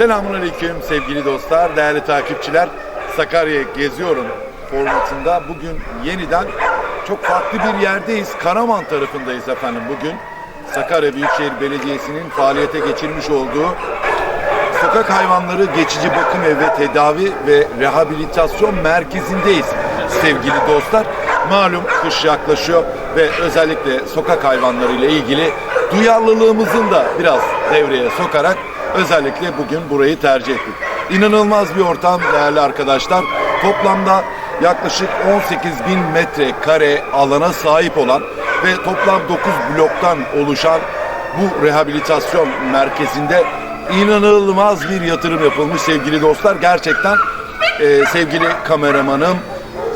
Selamun Aleyküm sevgili dostlar, değerli takipçiler. Sakarya Geziyorum formatında bugün yeniden çok farklı bir yerdeyiz. Karaman tarafındayız efendim bugün. Sakarya Büyükşehir Belediyesi'nin faaliyete geçirmiş olduğu Sokak Hayvanları Geçici Bakım Evi Tedavi ve Rehabilitasyon Merkezi'ndeyiz sevgili dostlar. Malum kış yaklaşıyor ve özellikle sokak hayvanları ile ilgili duyarlılığımızın da biraz devreye sokarak özellikle bugün burayı tercih ettik. İnanılmaz bir ortam değerli arkadaşlar. Toplamda yaklaşık 18 bin metrekare alana sahip olan ve toplam 9 bloktan oluşan bu rehabilitasyon merkezinde inanılmaz bir yatırım yapılmış sevgili dostlar. Gerçekten e, sevgili kameramanım,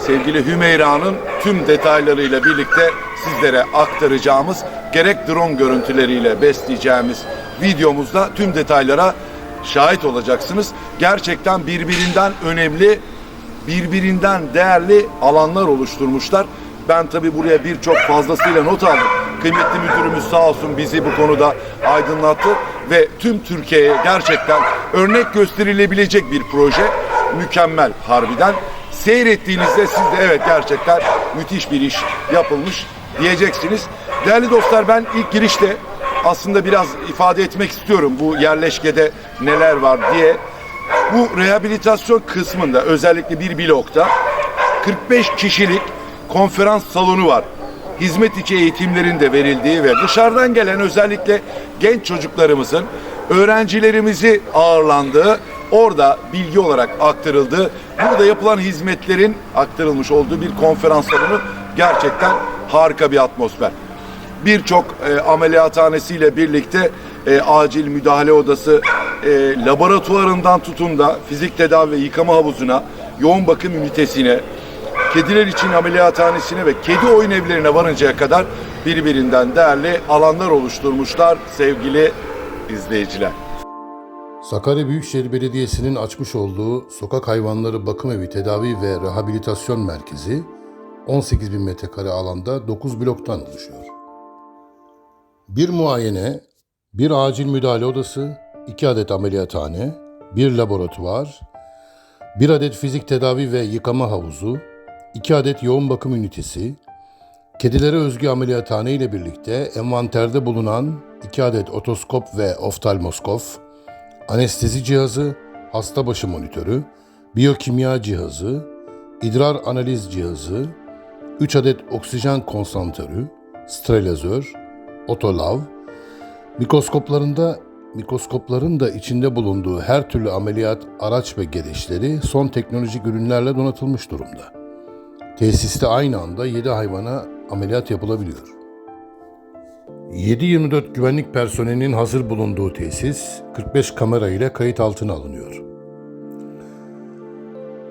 sevgili Hümeyra'nın tüm detaylarıyla birlikte sizlere aktaracağımız gerek drone görüntüleriyle besleyeceğimiz videomuzda tüm detaylara şahit olacaksınız. Gerçekten birbirinden önemli, birbirinden değerli alanlar oluşturmuşlar. Ben tabi buraya birçok fazlasıyla not aldım. Kıymetli müdürümüz sağ olsun bizi bu konuda aydınlattı ve tüm Türkiye'ye gerçekten örnek gösterilebilecek bir proje. Mükemmel harbiden. Seyrettiğinizde siz de evet gerçekten müthiş bir iş yapılmış diyeceksiniz. Değerli dostlar ben ilk girişte aslında biraz ifade etmek istiyorum bu yerleşkede neler var diye. Bu rehabilitasyon kısmında özellikle bir blokta 45 kişilik konferans salonu var. Hizmet içi eğitimlerin de verildiği ve dışarıdan gelen özellikle genç çocuklarımızın öğrencilerimizi ağırlandığı, orada bilgi olarak aktarıldığı, burada yapılan hizmetlerin aktarılmış olduğu bir konferans salonu gerçekten harika bir atmosfer birçok e, ameliyathanesiyle birlikte e, acil müdahale odası, e, laboratuvarından tutun da fizik tedavi ve yıkama havuzuna, yoğun bakım ünitesine, kediler için ameliyathanesine ve kedi oyun evlerine varıncaya kadar birbirinden değerli alanlar oluşturmuşlar sevgili izleyiciler. Sakarya Büyükşehir Belediyesi'nin açmış olduğu Sokak Hayvanları Bakım Evi Tedavi ve Rehabilitasyon Merkezi 18 bin metrekare alanda 9 bloktan oluşuyor. Bir muayene, bir acil müdahale odası, iki adet ameliyathane, bir laboratuvar, bir adet fizik tedavi ve yıkama havuzu, iki adet yoğun bakım ünitesi, kedilere özgü ameliyathane ile birlikte envanterde bulunan iki adet otoskop ve oftalmoskop, anestezi cihazı, hasta başı monitörü, biyokimya cihazı, idrar analiz cihazı, 3 adet oksijen konsantörü, sterilizör, otolav, mikroskoplarında mikroskopların da içinde bulunduğu her türlü ameliyat araç ve gereçleri son teknolojik ürünlerle donatılmış durumda. Tesiste aynı anda 7 hayvana ameliyat yapılabiliyor. 7-24 güvenlik personelinin hazır bulunduğu tesis 45 kamera ile kayıt altına alınıyor.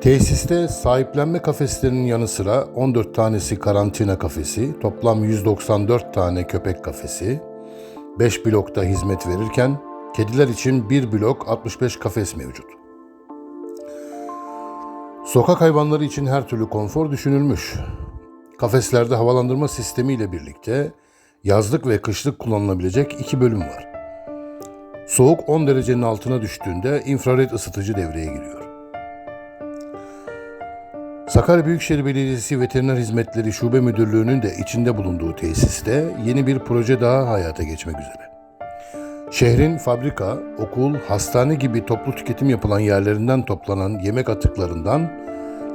Tesiste sahiplenme kafeslerinin yanı sıra 14 tanesi karantina kafesi, toplam 194 tane köpek kafesi, 5 blokta hizmet verirken kediler için 1 blok 65 kafes mevcut. Sokak hayvanları için her türlü konfor düşünülmüş. Kafeslerde havalandırma sistemi ile birlikte yazlık ve kışlık kullanılabilecek iki bölüm var. Soğuk 10 derecenin altına düştüğünde infrared ısıtıcı devreye giriyor. Sakarya Büyükşehir Belediyesi Veteriner Hizmetleri Şube Müdürlüğü'nün de içinde bulunduğu tesiste yeni bir proje daha hayata geçmek üzere. Şehrin fabrika, okul, hastane gibi toplu tüketim yapılan yerlerinden toplanan yemek atıklarından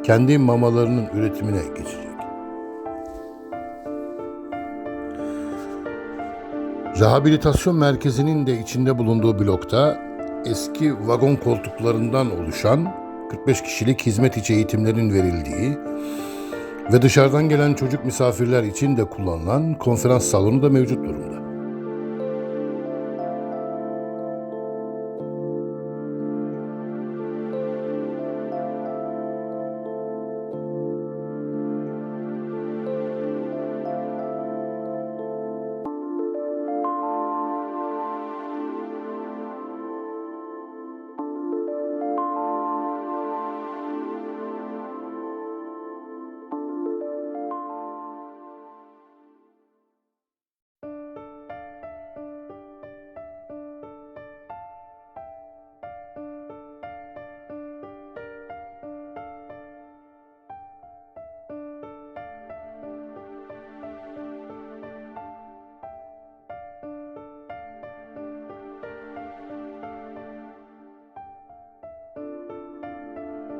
kendi mamalarının üretimine geçecek. Rehabilitasyon merkezinin de içinde bulunduğu blokta eski vagon koltuklarından oluşan 45 kişilik hizmet içi eğitimlerin verildiği ve dışarıdan gelen çocuk misafirler için de kullanılan konferans salonu da mevcut.